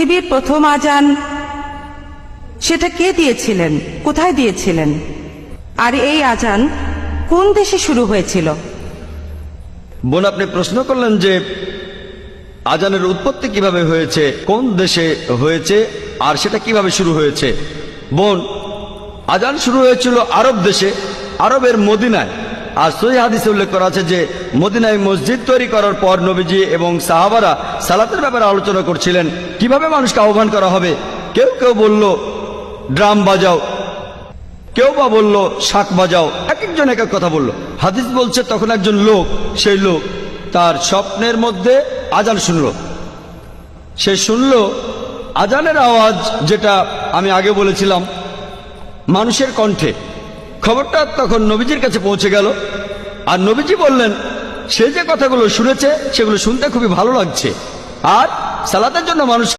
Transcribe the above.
পৃথিবীর প্রথম আজান। সেটা কে দিয়েছিলেন? কোথায় দিয়েছিলেন? আর এই আজান কোন দেশে শুরু হয়েছিল? বোন, আপনি প্রশ্ন করলেন যে আজানের উৎপত্তি কীভাবে হয়েছে, কোন দেশে হয়েছে, আর সেটা কীভাবে শুরু হয়েছে? বোন, আজান শুরু হয়েছিল আরব দেশে, আরবের মদিনায়। আর সহি হাদিসে উল্লেখ করা আছে যে, মদিনায় মসজিদ তৈরি করার পর নবীজি এবং সাহাবারা সালাতের ব্যাপারে আলোচনা করছিলেন, কীভাবে মানুষকে আহ্বান করা হবে? কেউ কেউ বলল, ড্রাম বাজাও। কেউ বা বলল, শাক বাজাও। এক একজন এক এক কথা বলল। হাদিস বলছে, তখন একজন লোক, সেই লোক তার স্বপ্নের মধ্যে আজান শুনল। সে শুনল, আজানের আওয়াজ যেটা আমি আগে বলেছিলাম, মানুষের কণ্ঠে। খবরটা তখন নবীজির কাছে পৌঁছে গেল। আর নবীজি বললেন, সে যে কথাগুলো শুনেছে, সেগুলো শুনতে খুবই ভালো লাগছে। আর সালাতের জন্য মানুষ